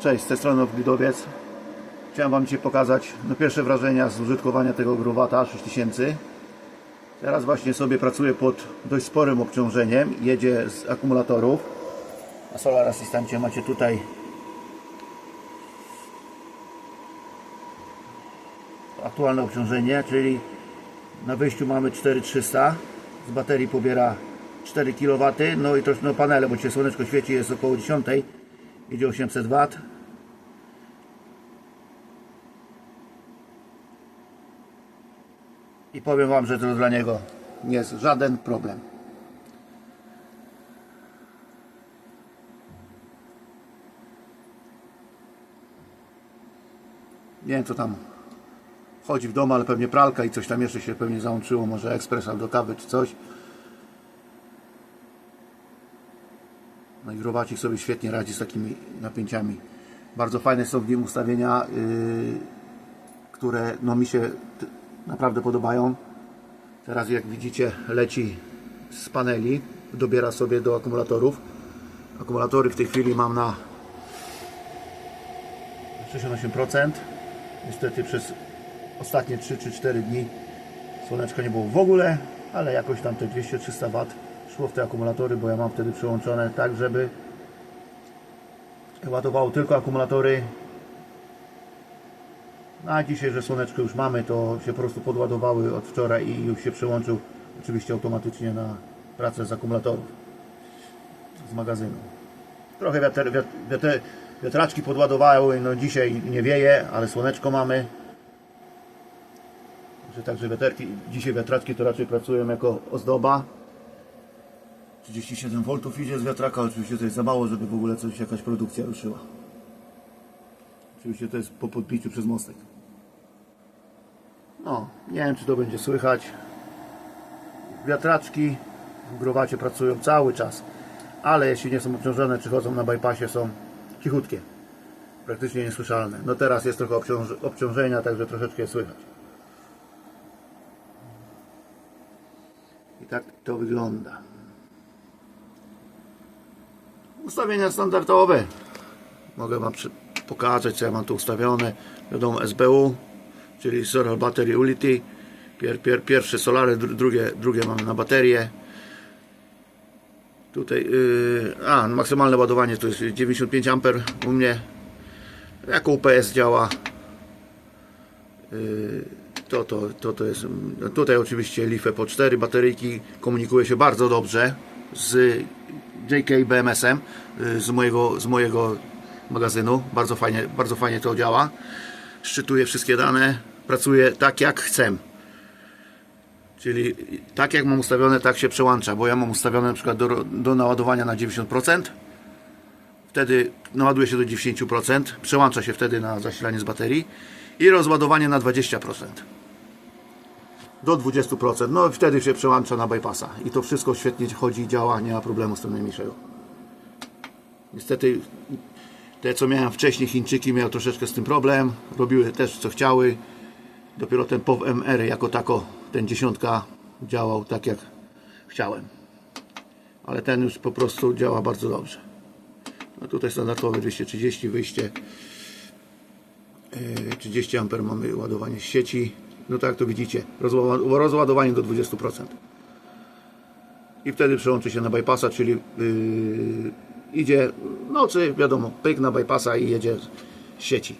Cześć, z tej strony Glidowiec. Chciałem Wam dzisiaj pokazać no, pierwsze wrażenia z użytkowania tego Gruwata 6000. Teraz właśnie sobie pracuję pod dość sporym obciążeniem. Jedzie z akumulatorów. Na Solar Assistancie macie tutaj aktualne obciążenie, czyli na wyjściu mamy 4300 z baterii pobiera 4 kW no i to no panele, bo dzisiaj słoneczko świeci jest około 10 idzie 800 W i powiem Wam, że to dla niego nie jest żaden problem nie wiem co tam chodzi w domu, ale pewnie pralka i coś tam jeszcze się pewnie załączyło, może ekspres do kawy czy coś. No i sobie świetnie radzi z takimi napięciami. Bardzo fajne są w nim ustawienia, yy, które no mi się naprawdę podobają. Teraz jak widzicie leci z paneli, dobiera sobie do akumulatorów. Akumulatory w tej chwili mam na 68%. Niestety przez ostatnie 3 czy 4 dni słoneczka nie było w ogóle, ale jakoś tam te 200-300 W szło w te akumulatory, bo ja mam wtedy przyłączone tak, żeby ładowało tylko akumulatory. No a dzisiaj, że słoneczko już mamy, to się po prostu podładowały od wczoraj i już się przełączył oczywiście automatycznie na pracę z akumulatorów z magazynu. Trochę wiatr, wiatr, wiatr, wiatraczki podładowały, no dzisiaj nie wieje, ale słoneczko mamy. Że także wiaterki, dzisiaj wiatraczki to raczej pracują jako ozdoba. 37 V idzie z wiatraka, oczywiście to jest za mało, żeby w ogóle coś, jakaś produkcja ruszyła. Oczywiście to jest po podbiciu przez mostek. No, nie wiem czy to będzie słychać. Wiatraczki w growacie pracują cały czas, ale jeśli nie są obciążone czy chodzą na bypassie są cichutkie. Praktycznie niesłyszalne. No teraz jest trochę obciąż obciążenia, także troszeczkę je słychać. I tak to wygląda. Ustawienia standardowe. Mogę Wam pokazać, co ja mam tu ustawione. Wiadomo, SBU, czyli Solar Battery Utility. Pier, pier, pierwsze solary, dru- drugie, drugie mamy na baterię. Tutaj, yy, a, maksymalne ładowanie to jest 95 A u mnie. Jako UPS działa. Yy, to, to, to, to jest. no Tutaj oczywiście LiFe po 4 bateryjki komunikuje się bardzo dobrze z JK BMS-em y, z mojego, z mojego magazynu. Bardzo fajnie, bardzo fajnie to działa. Szczytuje wszystkie dane, pracuje tak jak chcę. Czyli tak jak mam ustawione, tak się przełącza, bo ja mam ustawione na przykład do, do naładowania na 90%. Wtedy naładuje się do 10%, przełącza się wtedy na zasilanie z baterii i rozładowanie na 20% do 20%. No wtedy się przełącza na bypassa. I to wszystko świetnie chodzi i działa, nie ma problemu z tym najmniejszego. Niestety te co miałem wcześniej, Chińczyki miały troszeczkę z tym problem. Robiły też co chciały. Dopiero ten POW MR jako tako, ten dziesiątka działał tak jak chciałem. Ale ten już po prostu działa bardzo dobrze. No tutaj standardowe 230 wyjście. Yy, 30 A mamy ładowanie z sieci. No tak to widzicie, rozła- rozładowanie do 20%. I wtedy przełączy się na bypassa, czyli yy, idzie nocy, wiadomo, pyk na bypassa i jedzie z sieci.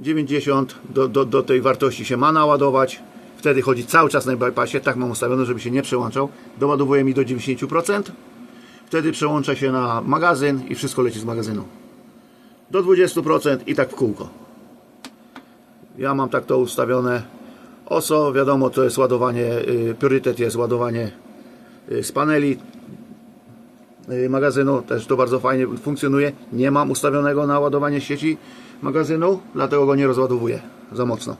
90 do, do, do tej wartości się ma naładować. Wtedy chodzi cały czas na bypassie, tak mam ustawione, żeby się nie przełączał. Doładowuje mi do 90%. Wtedy przełącza się na magazyn i wszystko leci z magazynu. Do 20% i tak w kółko. Ja mam tak to ustawione. OSO, wiadomo, to jest ładowanie, y, priorytet jest ładowanie y, z paneli y, magazynu. Też to bardzo fajnie funkcjonuje. Nie mam ustawionego na ładowanie sieci magazynu, dlatego go nie rozładowuję za mocno.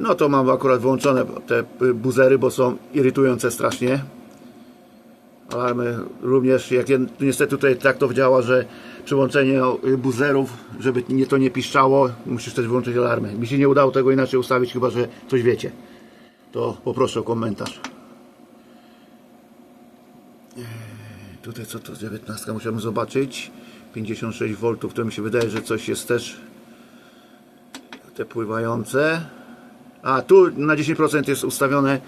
No to mam akurat wyłączone te buzery, bo są irytujące strasznie. Alarmy również, jak niestety tutaj tak to działa, że przyłączenie y, buzerów, żeby nie, to nie piszczało, musisz też wyłączyć alarmy. Mi się nie udało tego inaczej ustawić, chyba że coś wiecie. To poproszę o komentarz. Eee, Tutaj co to 19 musiałem zobaczyć. 56 V, to mi się wydaje, że coś jest też te pływające. A tu na 10% jest ustawione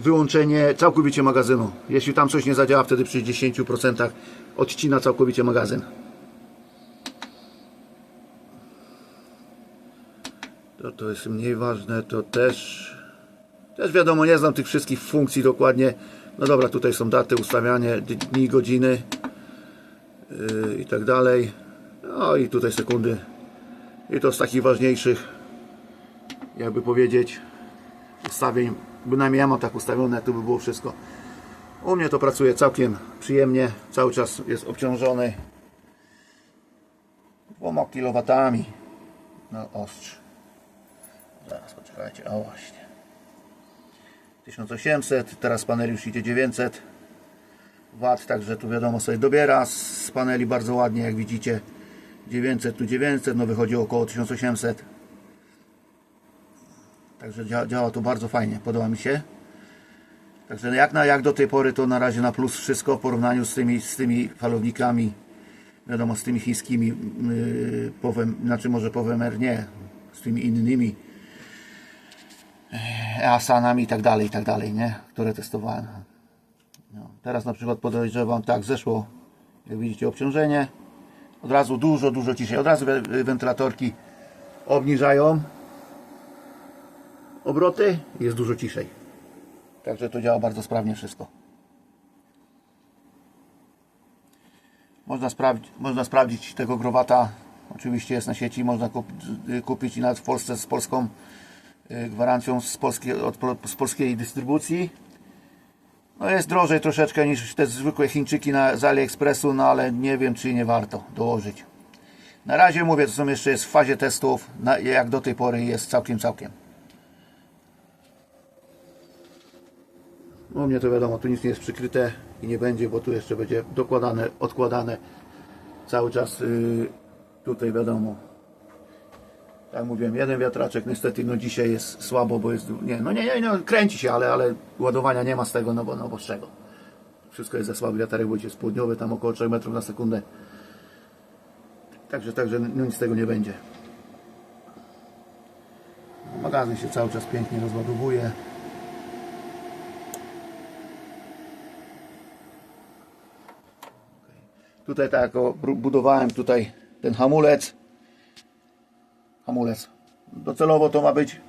wyłączenie całkowicie magazynu. Jeśli tam coś nie zadziała, wtedy przy 10% odcina całkowicie magazyn. To, to jest mniej ważne, to też też wiadomo, nie znam tych wszystkich funkcji dokładnie. No dobra, tutaj są daty, ustawianie, dni, godziny yy, i tak dalej. No i tutaj sekundy. I to z takich ważniejszych, jakby powiedzieć, ustawień. Bynajmniej ja mam tak ustawione, to by było wszystko. U mnie to pracuje całkiem przyjemnie. Cały czas jest obciążony dwoma kilowatami na ostrz. Zaraz poczekajcie, o właśnie. 1800, teraz panel już idzie 900 W, także tu wiadomo sobie dobiera z paneli bardzo ładnie, jak widzicie. 900 tu 900, no wychodzi około 1800 Także działa, działa to bardzo fajnie, podoba mi się. Także jak, na, jak do tej pory to na razie na plus wszystko w porównaniu z tymi, z tymi falownikami. Wiadomo z tymi chińskimi yy, powem, znaczy może powem nie, z tymi innymi Asanami i tak dalej, i tak dalej, nie? Które testowałem. No, teraz na przykład podejrzewam, tak, zeszło, jak widzicie, obciążenie. Od razu dużo, dużo ciszej. Od razu we- wentylatorki obniżają obroty jest dużo ciszej. Także to działa bardzo sprawnie wszystko. Można, sprawdzi- można sprawdzić tego growata. Oczywiście jest na sieci, można kup- kupić i nawet w Polsce z polską gwarancją z, polskiej, od, z polskiej dystrybucji. No jest drożej troszeczkę niż te zwykłe Chińczyki na, z AliExpressu, no ale nie wiem czy nie warto dołożyć. Na razie mówię, to są jeszcze jest w fazie testów, na, jak do tej pory jest całkiem, całkiem. U mnie to wiadomo, tu nic nie jest przykryte i nie będzie, bo tu jeszcze będzie dokładane, odkładane cały czas. Yy, tutaj wiadomo, tak mówiłem, jeden wiatraczek niestety no dzisiaj jest słabo, bo jest, nie, no nie, nie, no, kręci się, ale, ale ładowania nie ma z tego, no bo, no bo z czego? Wszystko jest za słaby wiaterek, bo jest południowy, tam około 3 metrów na sekundę. Także, także no nic z tego nie będzie. Magazyn się cały czas pięknie rozładowuje. Tutaj tak budowałem tutaj ten hamulec. Hamulec. Docelowo to ma być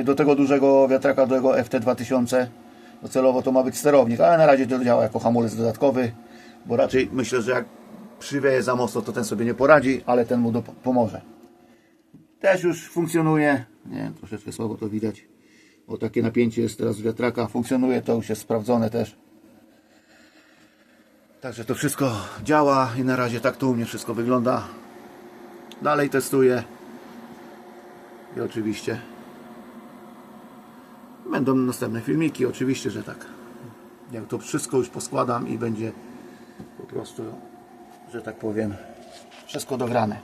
y, do tego dużego wiatraka, do tego FT2000. Docelowo to ma być sterownik, ale na razie to działa jako hamulec dodatkowy, bo raczej myślę, że jak przywieje za mocno, to ten sobie nie poradzi, ale ten mu pomoże. Też już funkcjonuje. Nie, troszeczkę słabo to widać, bo takie napięcie jest teraz z wiatraka. Funkcjonuje, to już jest sprawdzone też. Także to wszystko działa i na razie tak to u mnie wszystko wygląda. Dalej testuję. I oczywiście będą następne filmiki, oczywiście, że tak. Jak to wszystko już poskładam i będzie po prostu, że tak powiem, wszystko dograne.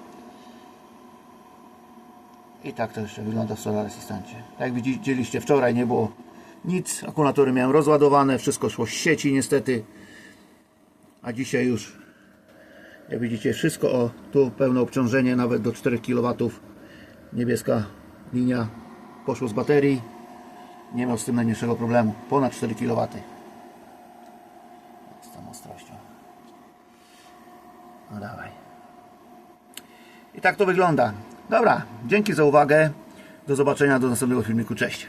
I tak to jeszcze wygląda w Solar Assistancie. Jak widzieliście wczoraj nie było nic, akumulatory miałem rozładowane, wszystko szło z sieci niestety. A dzisiaj już, jak widzicie, wszystko o tu pełne obciążenie, nawet do 4 kW. Niebieska linia poszło z baterii. Nie miał z tym najmniejszego problemu. Ponad 4 kW. Z tą ostrością. No dawaj. I tak to wygląda. Dobra, dzięki za uwagę. Do zobaczenia do następnego filmiku. Cześć.